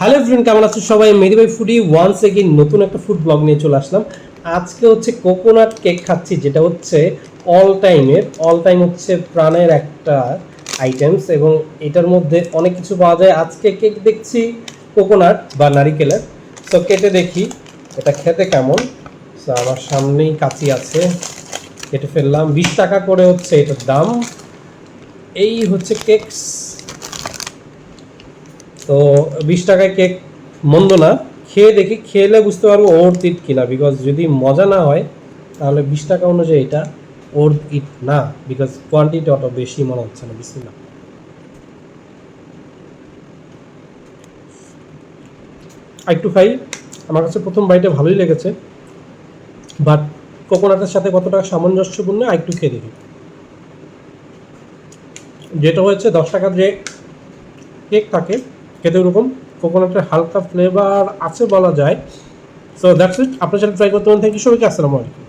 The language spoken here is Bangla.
হ্যালো ফ্রেন্ড কেমন আছো সবাই? মেরি ভাই ফুডি ওয়ান্স এগেইন নতুন একটা ফুড ব্লগ নিয়ে চলে আসলাম। আজকে হচ্ছে কোকোনাট কেক খাচ্ছি, যেটা হচ্ছে অল টাইমের অল টাইম হচ্ছে প্রাণের একটা আইটেমস এবং এটার মধ্যে অনেক কিছু পাওয়া যায়। আজকে কেক দেখছি কোকোনাট বা নারিকেলের। তো কেটে দেখি, এটা খেতে কেমন? তো আমার সামনেই কাঁচি আছে, কেটে ফেললাম। বিশ টাকা করে হচ্ছে এটার দাম। এই হচ্ছে কেকস তো বিশ টাকায় কেক মন্দ না। খেয়ে দেখি, খেলে বুঝতে পারব ওর ইট কিনা বিকজ যদি মজা না হয়, তাহলে বিশ টাকা অনুযায়ী এটা ওর ইট না বিকজ কোয়ান্টিটি অত বেশি মনে হচ্ছে না, বেশি না একটু খাই, আমার কাছে প্রথম বাইটে ভালোই লেগেছে বাট কোকোনাটের সাথে কতটা সামঞ্জস্যপূর্ণ একটু খেয়ে দেখি। যেটা হয়েছে, দশ টাকার যে কেক থাকে খেতে ওরকম কোকোনাটের হালকা ফ্লেভার আছে বলা যায়। সো দ্যাটস ইট আপনার সাথে ট্রাই করতে পারেন থ্যাংক ইউ সবাইকে। আসসালামু আলাইকুম।